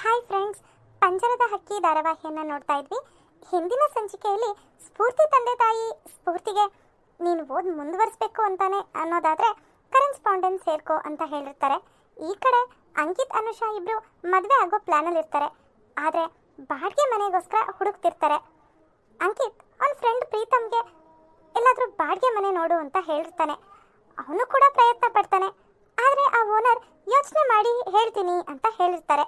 Hi friends ಪಂಜರದ ಹಕ್ಕಿ ಧಾರಾವಾಹಿಯನ್ನು ನೋಡ್ತಾ ಇದ್ವಿ. ಹಿಂದಿನ ಸಂಚಿಕೆಯಲ್ಲಿ ಸ್ಫೂರ್ತಿ ತಂದೆ ತಾಯಿ ಸ್ಫೂರ್ತಿಗೆ ನೀನು ಓದಿ ಮುಂದುವರಿಸ್ಬೇಕು ಅಂತಾನೆ ಅನ್ನೋದಾದರೆ ಕರೆನ್ಸ್ಪಾಂಡೆನ್ಸ್ ಸೇರ್ಕೋ ಅಂತ ಹೇಳಿರ್ತಾರೆ. ಈ ಕಡೆ ಅಂಕಿತ್, ಅನುಷಾ ಇಬ್ರು ಮದುವೆ ಆಗೋ ಪ್ಲ್ಯಾನಲ್ಲಿ ಇರ್ತಾರೆ. ಆದರೆ ಬಾಡಿಗೆ ಮನೆಗೋಸ್ಕರ ಹುಡುಕ್ತಿರ್ತಾರೆ. ಅಂಕಿತ್ ಅವನ ಫ್ರೆಂಡ್ ಪ್ರೀತಮ್ಗೆ ಎಲ್ಲಾದರೂ ಬಾಡಿಗೆ ಮನೆ ನೋಡು ಅಂತ ಹೇಳಿರ್ತಾನೆ ಅವನು ಕೂಡ ಪ್ರಯತ್ನ ಪಡ್ತಾನೆ. ಆದರೆ ಆ ಓನರ್ ಯೋಚನೆ ಮಾಡಿ ಹೇಳ್ತೀನಿ ಅಂತ ಹೇಳಿರ್ತಾರೆ.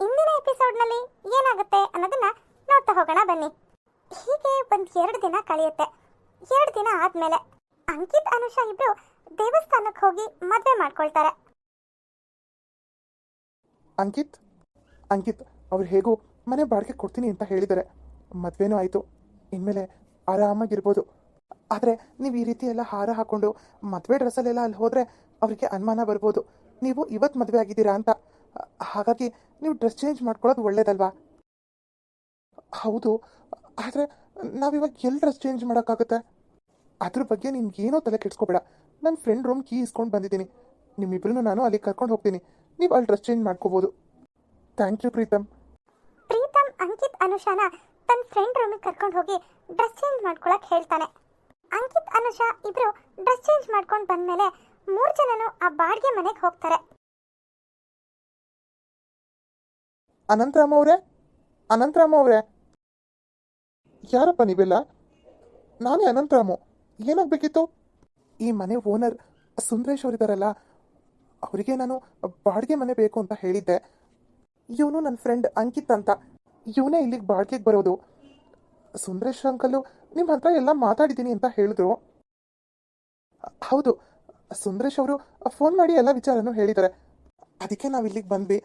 ಇಂದಿನ ಎಪಿಸೋಡ್ನಲ್ಲಿ ಏನಾಗುತ್ತೆ ಅನ್ನೋದನ್ನ ನೋಡ್ತಾ ಹೋಗೋಣ ಬನ್ನಿ. ಹೀಗೆ ಒಂದು ಎರಡು ದಿನ ಕಳೆಯುತ್ತೆ. ಎರಡು ದಿನ ಆದ್ಮೇಲೆ ಅಂಕಿತ್, ಅನುಷಾ ಇಬ್ರು ದೇವಸ್ಥಾನಕ್ಕೆ ಹೋಗಿ ಮದುವೆ ಮಾಡ್ಕೊಳ್ತಾರೆ. ಅಂಕಿತ್? ಅಂಕಿತ್, ಅವ್ರು ಹೇಗೂ ಮನೆ ಬಾಡಿಗೆ ಕೊಡ್ತೀನಿ ಅಂತ ಹೇಳಿದ್ದಾರೆ. ಮದುವೆನೂ ಆಯಿತು. ಇನ್ಮೇಲೆ ಆರಾಮಾಗಿರ್ಬೋದು. ಆದರೆ ನೀವು ಈ ರೀತಿ ಎಲ್ಲ ಹಾರ ಹಾಕೊಂಡು ಮದುವೆ ಡ್ರೆಸ್ಸಲ್ಲೆಲ್ಲ ಅಲ್ಲಿ ಹೋದರೆ ಅವರಿಗೆ ಅನುಮಾನ ಬರ್ಬೋದು. ನೀವು ಇವತ್ತು ಮದುವೆ ಆಗಿದ್ದೀರಾ ಅಂತ. ಹಾಗಾಗಿ ನೀವು ಡ್ರೆಸ್ ಚೇಂಜ್ ಮಾಡ್ಕೊಳ್ಳೋದು ಒಳ್ಳೇದಲ್ವಾ? ಹೌದು. ಆದರೆ ನಾವಿವಾಗ ಎಲ್ಲಿ ಡ್ರೆಸ್ ಚೇಂಜ್ ಮಾಡೋಕ್ಕಾಗುತ್ತೆ? ಅದ್ರ ಬಗ್ಗೆ ನಿಮ್ಗೆ ಏನೋ ತಲೆ ಕೆಡ್ಸ್ಕೊಬೇಡ. ನನ್ನ ಫ್ರೆಂಡ್ ರೂಮ್ ಕೀ ಇಸ್ಕೊಂಡು ಬಂದಿದ್ದೀನಿ. ನಿಮ್ಮಿಬ್ರು ನಾನು ಅಲ್ಲಿ ಕರ್ಕೊಂಡು ಹೋಗ್ತೀನಿ. ನೀವು ಅಲ್ಲಿ ಡ್ರೆಸ್ ಚೇಂಜ್ ಮಾಡ್ಕೋಬೋದು. Thank you Preetam. Preetham, Ankit, ಅನುಷಾನ ತನ್ನ ಫ್ರೆಂಡ್ ರೂಮಿಗೆ ಕರ್ಕೊಂಡು ಹೋಗಿ ಡ್ರೆಸ್ ಚೇಂಜ್ ಮಾಡ್ಕೊಳಕ್ ಹೇಳ್ತಾನೆ. ಅಂಕಿತ್, ಅನುಷಾ ಇಬ್ರು ಡ್ರೆಸ್ ಚೇಂಜ್ ಮಾಡ್ಕೊಂಡು ಬಂದ್ಮೇಲೆ ಮೂರು ಜನನು ಆ ಬಾಡಿಗೆ ಮನೆಗೆ ಹೋಗ್ತಾರೆ. ಅನಂತರಾಮ ಅವರೇ ಅನಂತರಾಮ ಅವರೇ ಯಾರಪ್ಪ ನೀವೆಲ್ಲ? ನಾನೇ ಅನಂತರಾಮು. ಏನಾಗಬೇಕಿತ್ತು? ಈ ಮನೆ ಓನರ್ ಸುಂದರೇಶ್ ಅವರಿದ್ದಾರಲ್ಲ ಅವರಿಗೆ ನಾನು ಬಾಡಿಗೆ ಮನೆ ಬೇಕು ಅಂತ ಹೇಳಿದ್ದೆ. ಇವನು ನನ್ನ ಫ್ರೆಂಡ್ ಅಂಕಿತ್ ಅಂತ. ಇವನೇ ಇಲ್ಲಿಗೆ ಬಾಡಿಗೆಗೆ ಬರೋದು. ಸುಂದರೇಶ್ ಅಂಕಲ್ಲು ನಿಮ್ಮ ಹತ್ರ ಎಲ್ಲ ಮಾತಾಡಿದ್ದೀನಿ ಅಂತ ಹೇಳಿದ್ರು. ಹೌದು, ಸುಂದರೇಶ್ ಅವರು ಫೋನ್ ಮಾಡಿ ಎಲ್ಲ ವಿಚಾರನೂ ಹೇಳಿದ್ದಾರೆ. ಅದಕ್ಕೆ ನಾವು ಇಲ್ಲಿಗೆ ಬಂದ್ವಿ.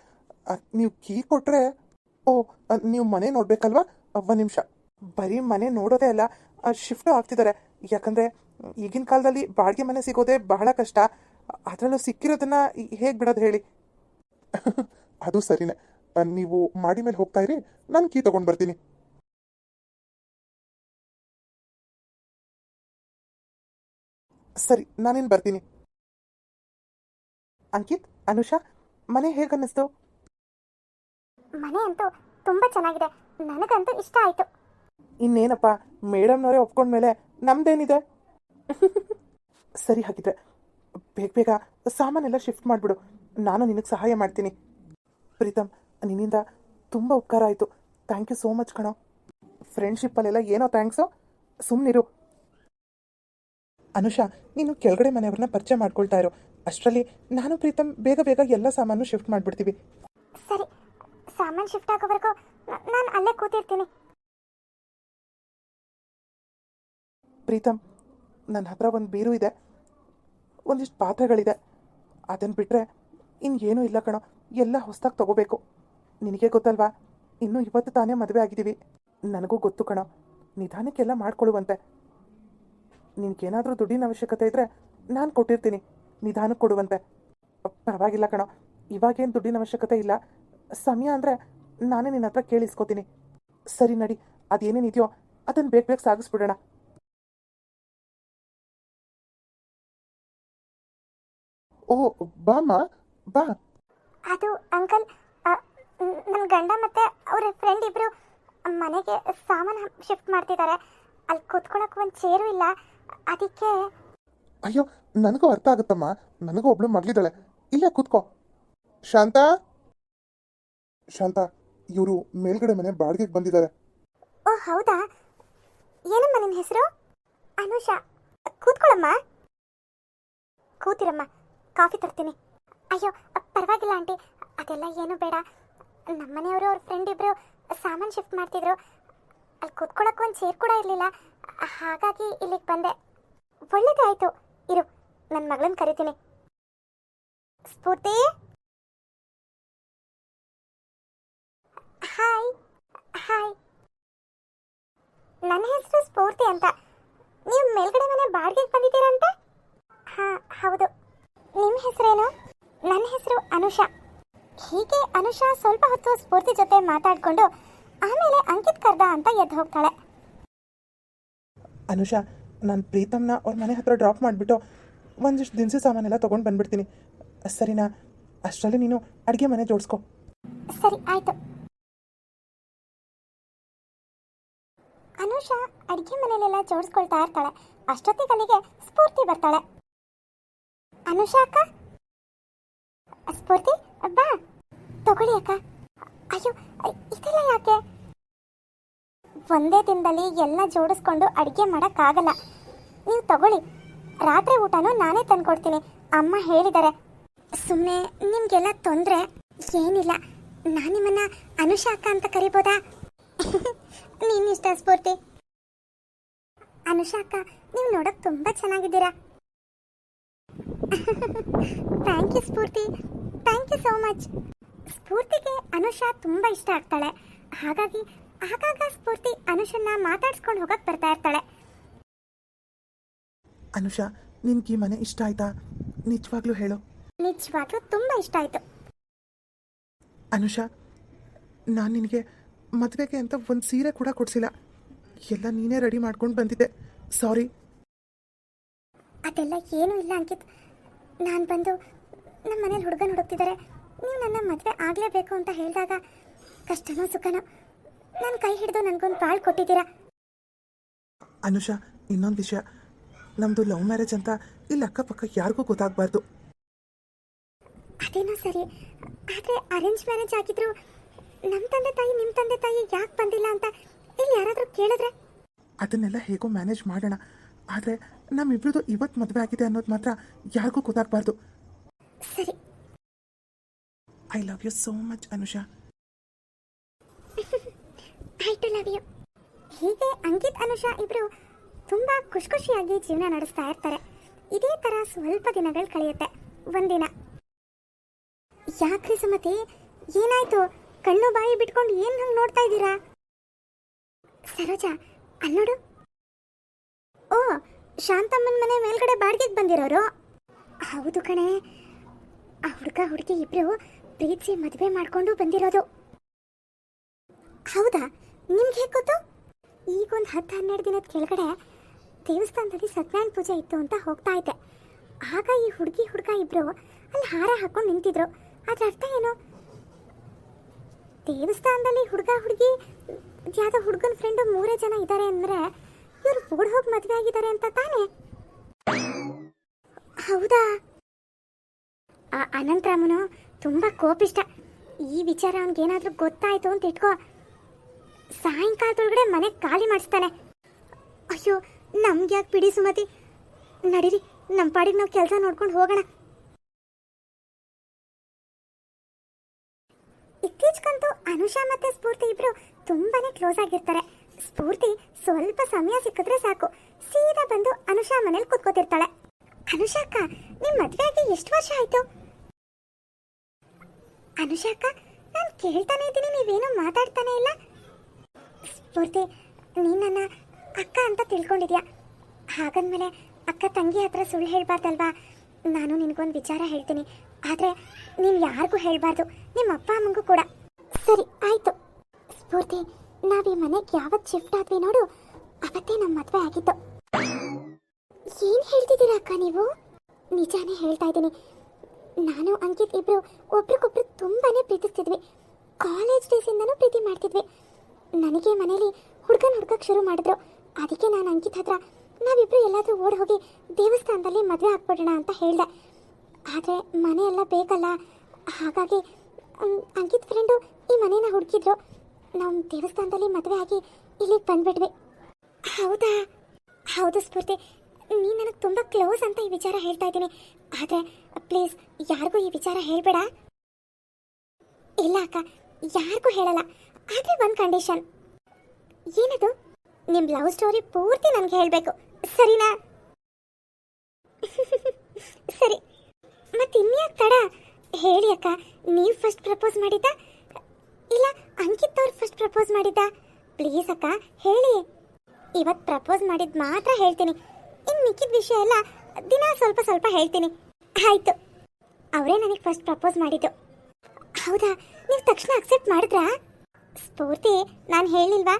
ನೀವು ಕೀ ಕೊಟ್ರೆ, ಓ ನೀವು ಮನೆ ನೋಡ್ಬೇಕಲ್ವಾ? ಒಂದು ನಿಮಿಷ. ಬರೀ ಮನೆ ನೋಡೋದೇ ಅಲ್ಲ ಶಿಫ್ಟು ಆಗ್ತಿದ್ದಾರೆ. ಯಾಕಂದ್ರೆ, ಈಗಿನ ಕಾಲದಲ್ಲಿ ಬಾಡಿಗೆ ಮನೆ ಸಿಗೋದೇ ಬಹಳ ಕಷ್ಟ. ಅದರಲ್ಲೂ ಸಿಕ್ಕಿರೋದನ್ನ ಹೇಗೆ ಬಿಡೋದು ಹೇಳಿ? ಅದು ಸರಿನೇ. ನೀವು ಮಾಡಿ ಮೇಲೆ ಹೋಗ್ತಾ ಇರಿ, ನಾನು ಕೀ ತಗೊಂಡು ಬರ್ತೀನಿ. ಸರಿ, ನಾನೇನು ಬರ್ತೀನಿ. ಅಂಕಿತ್, ಅನುಷಾ, ಮನೆ ಹೇಗನ್ನಿಸ್ತು ಮನೆ ಅಂತೂ ತುಂಬಾ ಚೆನ್ನಾಗಿದೆ. ನನಗಂತೂ ಇಷ್ಟ ಆಯ್ತು. ಇನ್ನೇನಪ್ಪ, ಮೇಡಮ್ನವರೇ ಒಪ್ಕೊಂಡ್ಮೇಲೆ ನಮ್ದೇನಿದೆ? ಸರಿ ಹಾಗಿದ್ರೆ, ಬೇಗ ಬೇಗ ಸಾಮಾನೆಲ್ಲ ಶಿಫ್ಟ್ ಮಾಡಿಬಿಡು. ನಾನು ನಿನಗೆ ಸಹಾಯ ಮಾಡ್ತೀನಿ. ಪ್ರೀತಮ್, ನಿನ್ನಿಂದ ತುಂಬ ಉಪಕಾರ ಆಯಿತು. ಥ್ಯಾಂಕ್ ಯು ಸೋ ಮಚ್ ಕಣೋ. ಫ್ರೆಂಡ್ಶಿಪ್ಪಲ್ಲೆಲ್ಲ ಏನೋ ಥ್ಯಾಂಕ್ಸು ಸುಮ್ಮನಿರು ಅನುಷಾ, ನೀನು ಕೆಳಗಡೆ ಮನೆಯವ್ರನ್ನ ಪರಿಚಯ ಮಾಡ್ಕೊಳ್ತಾ ಇರು. ಅಷ್ಟರಲ್ಲಿ ನಾನು ಪ್ರೀತಮ್ ಬೇಗ ಬೇಗ ಎಲ್ಲ ಸಾಮಾನು ಶಿಫ್ಟ್ ಮಾಡಿಬಿಡ್ತೀವಿ. ಸಾಮಾನ್ ಶಿಫ್ಟ್ ಆಗೋವರೆಗೂ ನಾನು ಅಲ್ಲೇ ಕೂತಿರ್ತೀನಿ. ಪ್ರೀತಮ್ ನನ್ನ ಹತ್ರ ಒಂದು ಬೀರು ಇದೆ. ಒಂದಿಷ್ಟು ಪಾತ್ರೆಗಳಿದೆ. ಅದನ್ನು ಬಿಟ್ಟರೆ ಇನ್ನೇನೂ ಇಲ್ಲ ಕಣೋ. ಎಲ್ಲ ಹೊಸ್ದಾಗಿ ತಗೋಬೇಕು. ನಿನಗೆ ಗೊತ್ತಲ್ವಾ? ಇನ್ನೂ ಇವತ್ತು ತಾನೇ ಮದುವೆ ಆಗಿದ್ದೀವಿ. ನನಗೂ ಗೊತ್ತು ಕಣೋ. ನಿಧಾನಕ್ಕೆಲ್ಲ ಮಾಡ್ಕೊಳ್ಳುವಂತೆ. ನಿನಗೇನಾದರೂ ದುಡ್ಡಿನ ಅವಶ್ಯಕತೆ ಇದ್ದರೆ ನಾನು ಕೊಟ್ಟಿರ್ತೀನಿ. ನಿಧಾನಕ್ಕೆ ಕೊಡುವಂತೆ. ಪರವಾಗಿಲ್ಲ ಕಣೋ. ಇವಾಗೇನು ದುಡ್ಡಿನ ಅವಶ್ಯಕತೆ ಇಲ್ಲ. ಸಮಯ ಅಂದರೆ ನಾನೇ ನಿನ್ನ ಹತ್ರ ಕೇಳಿಸ್ಕೋತೀನಿ. ಸರಿ ನಡಿ ಅದೇನೇನಿದೆಯೋ ಅದನ್ನು ಬೇಗ ಬೇಗ ಸಾಗಿಸ್ಬಿಡೋಣ. ಓ ಬಾಮ್ಮ ಬಾ. ಅದು ಅಂಕಲ್ ನನ್ನ ಗಂಡ ಮತ್ತೆ ಅವ್ರ ಫ್ರೆಂಡ್ ಇಬ್ರು ಮನೆಗೆ ಸಾಮಾನು ಶಿಫ್ಟ್ ಮಾಡ್ತಿದ್ದಾರೆ ಅಲ್ಲಿ ಕೂತ್ಕೊಳಕ್ ಒಂದು ಚೇರು ಇಲ್ಲ. ಅದಕ್ಕೆ ಅಯ್ಯೋ ನನಗೂ ಅರ್ಥ ಆಗುತ್ತಮ್ಮ. ನನಗೂ ಒಬ್ಳು ಮಗಳಿದ್ದಾಳೆ. ಇಲ್ಲೇ ಕೂತ್ಕೋ. ಶಾಂತ? ಶಾಂತ, ಇವರು ಮೇಲ್ಗಡೆ ಮನೆ ಬಾಡಿಗೆಗೆ ಬಂದಿದ್ದಾರೆ. ಓ, ಹೌದಾ? ಏನಮ್ಮ ನಿಮ್ಮ ಹೆಸರು? ಅನುಷಾ. ಕೂತ್ಕೊಳ್ಳಮ್ಮ. ಕೂತಿರಮ್ಮ. ಕಾಫಿ ತರ್ತೀನಿ. ಅಯ್ಯೋ, ಪರವಾಗಿಲ್ಲ ಆಂಟಿ. ಅದೆಲ್ಲ ಏನು ಬೇಡ. ನಮ್ಮ ಮನೆಯವರು ಅವ್ರ ಫ್ರೆಂಡ್ ಇಬ್ರು ಸಾಮಾನು ಶಿಫ್ಟ್ ಮಾಡ್ತಿದ್ರು. ಅಲ್ಲಿ ಕೂತ್ಕೊಳ್ಳೋಕೆ ಒಂದು ಚೇರ್ ಕೂಡ ಇರಲಿಲ್ಲ. ಹಾಗಾಗಿ ಇಲ್ಲಿಗೆ ಬಂದೆ. ಒಳ್ಳೇದಾಯಿತು ಇರು ನನ್ನ ಮಗಳನ್ನ ಕರಿತೀನಿ. ಸ್ಫೂರ್ತಿ ಹಾಯ್ ಹಾಯ್ ನನ್ನ ಹೆಸರು ಸ್ಫೂರ್ತಿ ಅಂತ. ನೀವು ಮೇಲ್ಗಡೆ ಮನೆ ಬಾಡಿಗೆಗೆ ಬಂದಿದ್ದೀರಂತ? ಹಾ ಹೌದು. ನಿಮ್ಮ ಹೆಸರೇನು? ನನ್ನ ಹೆಸರು ಅನುಷಾ. ಹೀಗೆ ಅನುಷಾ ಸ್ವಲ್ಪ ಹೊತ್ತು ಸ್ಫೂರ್ತಿ ಜೊತೆ ಮಾತಾಡಿಕೊಂಡು ಆಮೇಲೆ ಅಂಕಿತ್ ಕರ್ದ ಅಂತ ಎದ್ದು ಹೋಗ್ತಾಳೆ. ಅನುಷಾ ನಾನು ಪ್ರೀತಮ್ನ ಅವ್ರ ಮನೆ ಹತ್ರ ಡ್ರಾಪ್ ಮಾಡಿಬಿಟ್ಟು ಒಂದಿಷ್ಟು ದಿನಸಿ ಸಾಮಾನೆಲ್ಲ ತೊಗೊಂಡು ಬಂದ್ಬಿಡ್ತೀನಿ. ಸರಿನಾ? ಅಷ್ಟರಲ್ಲಿ ನೀನು ಅಡುಗೆ ಮನೆ ಜೋಡಿಸ್ಕೊ. ಸರಿ ಆಯ್ತು. ಅನುಷಾ ಅಡುಗೆ ಮನೆಯಲ್ಲೆಲ್ಲ ಜೋಡಿಸ್ಕೊಳ್ತಾ ಇರ್ತಾಳೆ. ಅಷ್ಟೊತ್ತಿಗೆ ಅಲ್ಲಿಗೆ ಸ್ಫೂರ್ತಿ ಬರ್ತಾಳೆ. ಅನುಷಾಕ ಅಕ್ಕ? ಸ್ಫೂರ್ತಿ? ಬಾ. ತಗೊಳ್ಳಿ ಅಕ್ಕ. ಅಯ್ಯೋ, ಇದೆಲ್ಲ ಯಾಕೆ? ಒಂದೇ ದಿನದಲ್ಲಿ ಎಲ್ಲ ಜೋಡಿಸ್ಕೊಂಡು ಅಡುಗೆ ಮಾಡೋಕ್ಕಾಗಲ್ಲ. ನೀವು ತಗೊಳ್ಳಿ. ರಾತ್ರಿ ಊಟನೂ ನಾನೇ ತಂದ್ಕೊಡ್ತೀನಿ. ಅಮ್ಮ ಹೇಳಿದ್ದಾರೆ. ಸುಮ್ಮನೆ ನಿಮಗೆಲ್ಲ ತೊಂದರೆ ಏನಿಲ್ಲ. ನಾನು ನಿಮ್ಮನ್ನ ಅನುಷಾ ಅಂತ ಕರಿಬೋದಾ? ನೀನಿಷ್ಟ ಸ್ಫೂರ್ತಿ. ಅನುಷಾ ಅಕ್ಕ ನೀವು ನೋಡೋಕೆ ತುಂಬಾ ಚೆನ್ನಾಗಿದ್ದೀರಾ? Thank you Spoorthi. Thank you so much ಸ್ಫೂರ್ತಿಗೆ Anusha ತುಂಬಾ ಇಷ್ಟ ಆಗ್ತಾಳೆ. ಹಾಗಾಗಿ ಆಗಾಗ ಸ್ಫೂರ್ತಿ ಅನುಷನ್ನ ಮಾತಾಡ್ಸ್ಕೊಂಡು ಹೋಗಕ್ ಬರ್ತಾ ಇರ್ತಾಳೆ. ಅನುಷಾ ನಿನ್ಗೆ ಈ ಮನೆ ಇಷ್ಟ ಆಯ್ತಾ? ನಿಜವಾಗ್ಲೂ ಹೇಳು. ನಿಜವಾಗ್ಲೂ ತುಂಬಾ ಇಷ್ಟ ಆಯ್ತು. ಅನುಷಾ ನಾನು ನಿನಗೆ ಮದುವೆಗೆ ಅಂತ ಒಂದು ಸೀರೆ ಕೂಡ ಕೊಡಿಸಿಲ್ಲ. ಎಲ್ಲ ನೀನೇ ರೆಡಿ ಮಾಡ್ಕೊಂಡು ಬಂದಿದ್ದೆ. ಸಾರಿ ಅದೆಲ್ಲ ಏನೂ ಇಲ್ಲ ಅಂಕಿತ್. ನಾನು ಬಂದು ನಮ್ಮ ಮನೇಲಿ ಹುಡುಗನ ಹುಡುಕ್ತಿದ್ದಾರೆ ನೀವು ನನ್ನ ಮದುವೆ ಆಗಲೇಬೇಕು ಅಂತ ಹೇಳಿದಾಗ ಕಷ್ಟನೋ ಸುಖನೋ ನನ್ನ ಕೈ ಹಿಡಿದು ನನಗೊಂದು ಬಾಳ್ ಕೊಟ್ಟಿದ್ದೀರಾ? ಅನುಷಾ ಇನ್ನೊಂದು ವಿಷಯ. ನಮ್ಮದು ಲವ್ ಮ್ಯಾರೇಜ್ ಅಂತ ಇಲ್ಲಿ ಅಕ್ಕಪಕ್ಕ ಯಾರಿಗೂ ಗೊತ್ತಾಗಬಾರ್ದು. ಅದೇನೋ ಸರಿ. ಆದರೆ ಅರೇಂಜ್ ಮ್ಯಾರೇಜ್ ಆಗಿದ್ರು ನಮ್ಮ ತಂದೆ ತಾಯಿ ನಿಮ್ಮ ತಂದೆ ತಾಯಿ ಯಾಕೆ ಬಂದಿಲ್ಲ ಅಂತ ಇಲ್ಲಿ ಯಾರಾದರೂ ಕೇಳಿದ್ರೆ? ಅದನ್ನೆಲ್ಲ ಹೇಗೋ ಮ್ಯಾನೇಜ್ ಮಾಡೋಣ. ಆದರೆ ನಮ್ಮಿಬ್ರದ್ದು ಇವತ್ತು ಮದುವೆ ಆಗಿದೆ ಅನ್ನೋದು ಮಾತ್ರ ಯಾರಿಗೂ ಗೊತ್ತಾಗಬಾರ್ದು. ಸರಿ. I love you so much Anusha. I too love you ಹೀಗೆ ಅಂಕಿತ್ ಅನುಷಾ ಇಬ್ರು ತುಂಬಾ ಖುಷಿ ಖುಷಿಯಾಗಿ ಜೀವನ ನಡೆಸ್ತಾ ಇರ್ತಾರೆ. ಇದೇ ತರ ಸ್ವಲ್ಪ ದಿನಗಳು ಕಳೆಯುತ್ತೆ. ಒಂದಿನ. ಯಾಕ್ರಿ ಸುಮತಿ? ಏನಾಯ್ತು? ಕಣ್ಣು ಬಾಯಿ ಬಿಟ್ಕೊಂಡು ಏನ್ ಹಂಗ್ ನೋಡ್ತಾ ಇದ್ದೀರಾ? ಸರೋಜಾ ಅಲ್ಲೋಡು ಓ, ಶಾಂತಮ್ಮನ ಮನೆ ಮೇಲ್ಗಡೆ ಬಾಡಿಗೆಗೆ ಬಂದಿರೋರು? ಹೌದು ಕಣೆ. ಆ ಹುಡುಗ, ಹುಡುಗಿ ಇಬ್ರು ಪ್ರೀತಿಸಿ ಮದುವೆ ಮಾಡ್ಕೊಂಡು ಬಂದಿರೋದು. ಹೌದಾ? ನಿಮ್ಗೆ ಹೇಗೆ ಗೊತ್ತು? ಈಗ ಒಂದು ಹತ್ತು ಹನ್ನೆರಡು ದಿನದ ಕೆಳಗಡೆ ದೇವಸ್ಥಾನದಲ್ಲಿ ಸತ್ಯನಾರಾಯಣ ಪೂಜೆ ಇತ್ತು ಅಂತ ಹೋಗ್ತಾ ಇದ್ದೆ. ಆಗ ಈ ಹುಡುಗಿ, ಹುಡುಗ ಇಬ್ರು ಅಲ್ಲಿ ಹಾರ ಹಾಕೊಂಡು ನಿಂತಿದ್ರು. ಅದ್ರ ಅರ್ಥ ಏನು? ದೇವಸ್ಥಾನದಲ್ಲಿ ಹುಡುಗ ಹುಡುಗಿ ಯಾವುದೋ ಹುಡುಗನ ಫ್ರೆಂಡು ಮೂರೇ ಜನ ಇದ್ದಾರೆ ಅಂದರೆ ಇವರು ಓಡ್ ಹೋಗಿ ಮದುವೆ ಆಗಿದ್ದಾರೆ ಅಂತ ತಾನೆ? ಹೌದಾ? ಆ ಅನಂತರಾಮನು ತುಂಬ ಕೋಪಿಷ್ಟ. ಈ ವಿಚಾರ ಅವನಿಗೇನಾದರೂ ಗೊತ್ತಾಯ್ತು ಅಂತ ಇಟ್ಕೋ. ಸಾಯಂಕಾಲದೊಳಗಡೆ ಮನೆ ಖಾಲಿ ಮಾಡಿಸ್ತಾನೆ. ಅಯ್ಯೋ ನಮ್ಗೆ ಯಾಕೆ ಬಿಡಿ ಸುಮತಿ. ನಡೀರಿ ನಮ್ಮ ಪಾಡಿಗೆ ನಾವು ಕೆಲಸ ನೋಡ್ಕೊಂಡು ಹೋಗೋಣ. ಅನುಷಾ ಮತ್ತೆ ಸ್ಫೂರ್ತಿ ಇಬ್ರು ತುಂಬಾನೇ ಕ್ಲೋಸ್ ಆಗಿರ್ತಾರೆ. ಸ್ಫೂರ್ತಿ ಸ್ವಲ್ಪ ಸಮಯ ಸಿಕ್ಕಿದ್ರೆ ಸಾಕು. ಸೀದಾ ಬಂದು ಅನುಷಾ ಮನೇಲಿ ಕುತ್ಕೋತಿರ್ತಾಳೆ. ಅನುಷಾ ಅಕ್ಕ, ನಿಮ್ ಮದ್ವೆ ಆಗಿ ಎಷ್ಟು ವರ್ಷ ಆಯ್ತು? ಅನುಷಾ ಅಕ್ಕ, ನಾನು ಕೇಳ್ತಾನೆ ಇದ್ದೀನಿ, ನೀವೇನು ಮಾತಾಡ್ತಾನೆ ಇಲ್ಲ. ಸ್ಫೂರ್ತಿ ನೀನ್ ನನ್ನ ಅಕ್ಕ ಅಂತ ತಿಳ್ಕೊಂಡಿದ್ಯಾ? ಹಾಗಂದ್ಮೇಲೆ ಅಕ್ಕ ತಂಗಿ ಹತ್ರ ಸುಳ್ಳು ಹೇಳ್ಬಾರ್ದಲ್ವಾ? ನಾನು ನಿನಗೊಂದು ವಿಚಾರ ಹೇಳ್ತೀನಿ. ಆದರೆ ನೀನು ಯಾರಿಗೂ ಹೇಳ್ಬಾರ್ದು. ನಿಮ್ಮ ಅಪ್ಪ, ಅಮ್ಮಂಗೂ ಕೂಡ. ಸರಿ, ಆಯ್ತು. ಸ್ಫೂರ್ತಿ, ನಾವೀ ಮನೆಗೆ ಯಾವತ್ತು ಶಿಫ್ಟ್ ಆದ್ವಿ ನೋಡು, ಅವತ್ತೇ ನಮ್ಮ ಮದುವೆ ಆಗಿತ್ತು. ಏನ್ ಹೇಳ್ತಿದ್ದೀರ ಅಕ್ಕ ನೀವು? ನಿಜಾನೇ ಹೇಳ್ತಾ ಇದ್ದೀನಿ. ನಾನು, ಅಂಕಿತ್ ಇಬ್ರು ಒಬ್ರಿಗೊಬ್ರು ತುಂಬಾನೇ ಪ್ರೀತಿಸ್ತಿದ್ವಿ. ಕಾಲೇಜ್ ಡೇಸಿಂದನೂ ಪ್ರೀತಿ ಮಾಡ್ತಿದ್ವಿ. ನನಗೆ ಮನೇಲಿ ಹುಡ್ಗನ್ ಹುಡ್ಕಕ್ ಶುರು ಮಾಡಿದ್ರು. ಅದಕ್ಕೆ ನಾನು ಅಂಕಿತ್ ಹತ್ರ ನಾವಿಬ್ರು ಎಲ್ಲಾದ್ರೂ ಓಡ್ ಹೋಗಿ ದೇವಸ್ಥಾನದಲ್ಲಿ ಮದುವೆ ಆಗ್ಬಿಡೋಣ ಅಂತ ಹೇಳ್ದೆ. ಆದರೆ ಮನೆಯೆಲ್ಲ ಬೇಕಲ್ಲ. ಹಾಗಾಗಿ ಅಂಕಿತ್ ಫ್ರೆಂಡು ಹುಡುಕಿದ್ರು. ನಾವು ದೇವಸ್ಥಾನದಲ್ಲಿ ಮದುವೆ ಆಗಿ ಇಲ್ಲಿಗೆ ಬಂದ್ಬಿಟ್ವಿ. ಹೌದಾ? ಹೌದು ಸ್ಫೂರ್ತಿ. ನೀನು ನನಗೆ ತುಂಬ ಕ್ಲೋಸ್ ಅಂತ ಈ ವಿಚಾರ ಹೇಳ್ತಾ ಇದ್ದೀನಿ. ಆದರೆ ಪ್ಲೀಸ್, ಯಾರಿಗೂ ಈ ವಿಚಾರ ಹೇಳ್ಬೇಡ. ಇಲ್ಲ ಅಕ್ಕ, ಯಾರಿಗೂ ಹೇಳಲ್ಲ. ಆದರೆ ಒಂದು ಕಂಡೀಷನ್. ಏನದು? ನಿಮ್ಮ ಲವ್ ಸ್ಟೋರಿ ಪೂರ್ತಿ ನನಗೆ ಹೇಳಬೇಕು. ಸರಿನಾ? ಸರಿ. ಮತ್ತೆ ಇನ್ಯಾಕೆ ತಡ? ಹೇಳಿ ಅಕ್ಕ, ನೀವು ಫಸ್ಟ್ ಪ್ರಪೋಸ್ ಮಾಡಿದ್ದ? ಇಲ್ಲ, ಅಂಕಿತ್ ಅವ್ರು ಫಸ್ಟ್ ಪ್ರಪೋಸ್ ಮಾಡಿದ್ದ. ಪ್ಲೀಸ್ ಅಕ್ಕ, ಹೇಳಿ. ಇವತ್ತು ಪ್ರಪೋಸ್ ಮಾಡಿದ್ ಮಾತ್ರ ಹೇಳ್ತೀನಿ. ಇನ್ನು ಮಿಕ್ಕಿದ ವಿಷಯ ಎಲ್ಲ ದಿನ ಸ್ವಲ್ಪ ಸ್ವಲ್ಪ ಹೇಳ್ತೀನಿ. ಆಯ್ತು. ಅವರೇ ನನಗೆ ಫಸ್ಟ್ ಪ್ರಪೋಸ್ ಮಾಡಿದ್ದು. ಹೌದಾ? ನೀವು ತಕ್ಷಣ ಅಕ್ಸೆಪ್ಟ್ ಮಾಡಿದ್ರಾ? ಸ್ಫೂರ್ತಿ, ನಾನು ಹೇಳಿಲ್ವಾ?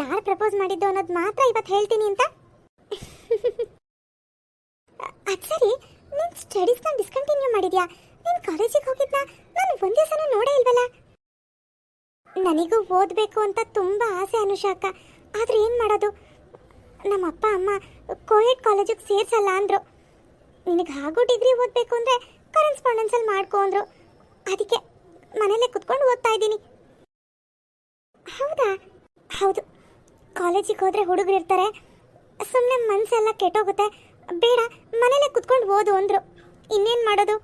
ಯಾರು ಪ್ರಪೋಸ್ ಮಾಡಿದ್ದು ಅನ್ನೋದು ಮಾತ್ರ ಇವತ್ತು ಹೇಳ್ತೀನಿ ಅಂತ? ಅದು ಸರಿ. ನಿನ್ನ ಸ್ಟಡೀಸ್ನ ಡಿಸ್ಕಂಟಿನ್ಯೂ ಮಾಡಿದ್ಯಾ? ನೀನು ಕಾಲೇಜಿಗೆ ಹೋಗಿದ್ನ? ನಾನು ಒಂದೇ ಸಲ ನೋಡೇ ಇಲ್ವಲ್ಲ? ನನಗೂ ಓದಬೇಕು ಅಂತ ತುಂಬ ಆಸೆ ಅನುಷಾಕ ಆದರೆ ಏನು ಮಾಡೋದು? ನಮ್ಮ ಅಪ್ಪ ಅಮ್ಮ ಕೋಯೆಡ್ ಕಾಲೇಜಿಗೆ ಸೇರ್ಸಲ್ಲ ಅಂದರು. ನಿನಗೆ ಹಾಗೂ ಡಿಗ್ರಿ ಓದಬೇಕು ಅಂದರೆ ಕರೆನ್ಸ್ಪಾಂಡೆನ್ಸಲ್ಲಿ ಮಾಡ್ಕೊ ಅಂದರು. ಅದಕ್ಕೆ ಮನೇಲೆ ಕುತ್ಕೊಂಡು ಓದ್ತಾ ಇದ್ದೀನಿ. ಹೌದಾ? ಹೌದು. ಕಾಲೇಜಿಗೆ ಹೋದರೆ ಹುಡುಗರು ಇರ್ತಾರೆ. ಸುಮ್ಮನೆ ಮನಸ್ಸೆಲ್ಲ ಕೆಟ್ಟೋಗುತ್ತೆ. ಬೇಡ ಮನೇಲೇ ಕುತ್ಕೊಂಡು ಓದು ಅಂದರು. ಇನ್ನೇನು ಮಾಡೋದು?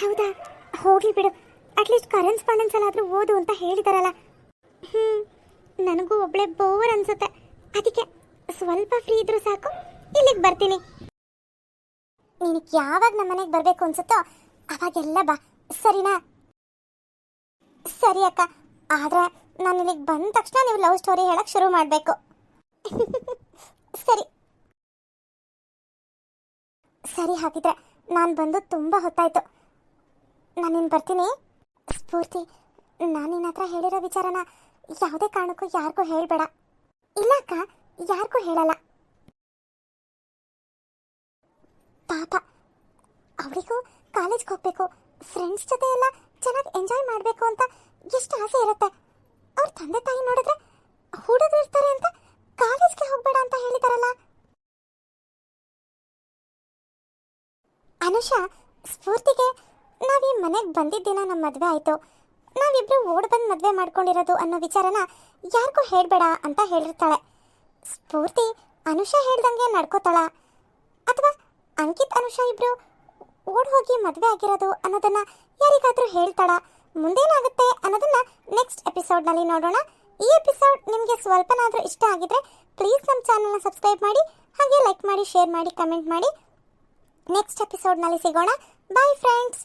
ಹೌದಾ? ಹೋಗಿ ಬಿಡು. ಅಟ್ಲೀಸ್ಟ್ ಕರೆನ್ಸ್ಪಾಂಡೆನ್ಸ್ ಅಲ್ಲಾದರೂ ಓದು ಅಂತ ಹೇಳಿದಾರಲ್ಲ. ಹ್ಞೂ ನನಗೂ ಒಬ್ಳೆ ಬೋರ್ ಅನ್ಸುತ್ತೆ. ಅದಕ್ಕೆ ಸ್ವಲ್ಪ ಫ್ರೀ ಇದ್ರೂ ಸಾಕು, ಇಲ್ಲಿಗೆ ಬರ್ತೀನಿ. ನಿನಗೆ ಯಾವಾಗ ನಮ್ಮ ಮನೆಗೆ ಬರಬೇಕು ಅನ್ಸುತ್ತೋ ಅವಾಗೆಲ್ಲ ಬಾ. ಸರಿನಾ? ಸರಿ ಅಕ್ಕ. ಆದರೆ ನಾನು ಇಲ್ಲಿಗೆ ಬಂದ ತಕ್ಷಣ ನೀವು ಲವ್ ಸ್ಟೋರಿ ಹೇಳಕ್ಕೆ ಶುರು ಮಾಡಬೇಕು. ಸರಿ. ಸರಿ ಹಾಗಿದ್ರೆ ನಾನು ಬಂದು ತುಂಬ ಹೊತ್ತಾಯ್ತು. ನಾನಿನ್ ಬರ್ತೀನಿ. ಸ್ಫೂರ್ತಿ ನಾನು ನಿನ್ನ ಹತ್ರ ಹೇಳಿರೋ ವಿಚಾರನ ಯಾವುದೇ ಕಾರಣಕ್ಕೂ ಯಾರಿಗೂ ಹೇಳಬೇಡ. ಇಲ್ಲ ಅಕ್ಕ, ಯಾರಿಗೂ ಹೇಳಲ್ಲ. ಪಾಪ ಅವಳಿಗೂ ಕಾಲೇಜ್ಗೆ ಹೋಗ್ಬೇಕು ಫ್ರೆಂಡ್ಸ್ ಜೊತೆ ಎಲ್ಲ ಚೆನ್ನಾಗಿ ಎಂಜಾಯ್ ಮಾಡಬೇಕು ಅಂತ ಎಷ್ಟು ಆಸೆ ಇರುತ್ತೆ. ಅವ್ರ ತಂದೆ ತಾಯಿ ನೋಡಿದ್ರೆ ಹುಡುಗರು ಇರ್ತಾರೆ ಅಂತ ಕಾಲೇಜ್ಗೆ ಹೋಗ್ಬೇಡ ಅಂತ ಹೇಳಿದಾರಲ್ಲ. ಅನುಷಾ, ಸ್ಫೂರ್ತಿಗೆ ನಾವ್ ಈ ಮನೆಗೆ ಬಂದಿದ್ದ ದಿನ ನಮ್ಮ ಮದುವೆ ಆಯಿತು. ನಾವಿಬ್ರು ಓಡ್ ಬಂದು ಮದುವೆ ಮಾಡ್ಕೊಂಡಿರೋದು ಅನ್ನೋ ವಿಚಾರನ ಯಾರಿಗೂ ಹೇಳಬೇಡ ಅಂತ ಹೇಳಿರ್ತಾಳೆ. ಸ್ಫೂರ್ತಿ ಅನುಷಾ ಹೇಳ್ದಂಗೆ ನಡ್ಕೋತಾಳ. ಅಥವಾ ಅಂಕಿತ್, ಅನುಷಾ ಇಬ್ರು ಓಡ್ ಹೋಗಿ ಮದುವೆ ಆಗಿರೋದು ಅನ್ನೋದನ್ನ ಯಾರಿಗಾದ್ರೂ ಹೇಳ್ತಾಳ. ಮುಂದೇನಾಗುತ್ತೆ ಅನ್ನೋದನ್ನ ನೆಕ್ಸ್ಟ್ ಎಪಿಸೋಡ್ನಲ್ಲಿ ನೋಡೋಣ. ಈ ಎಪಿಸೋಡ್ ನಿಮಗೆ ಸ್ವಲ್ಪನಾದ್ರೂ ಇಷ್ಟ ಆಗಿದ್ರೆ ಪ್ಲೀಸ್ ನಮ್ಮ ಚಾನಲ್ನ ಸಬ್ಸ್ಕ್ರೈಬ್ ಮಾಡಿ, ಹಾಗೆ ಲೈಕ್ ಮಾಡಿ ಶೇರ್ ಮಾಡಿ ಕಮೆಂಟ್ ಮಾಡಿ. ನೆಕ್ಸ್ಟ್ ಎಪಿಸೋಡ್ನಲ್ಲಿ ಸಿಗೋಣ. Bye friends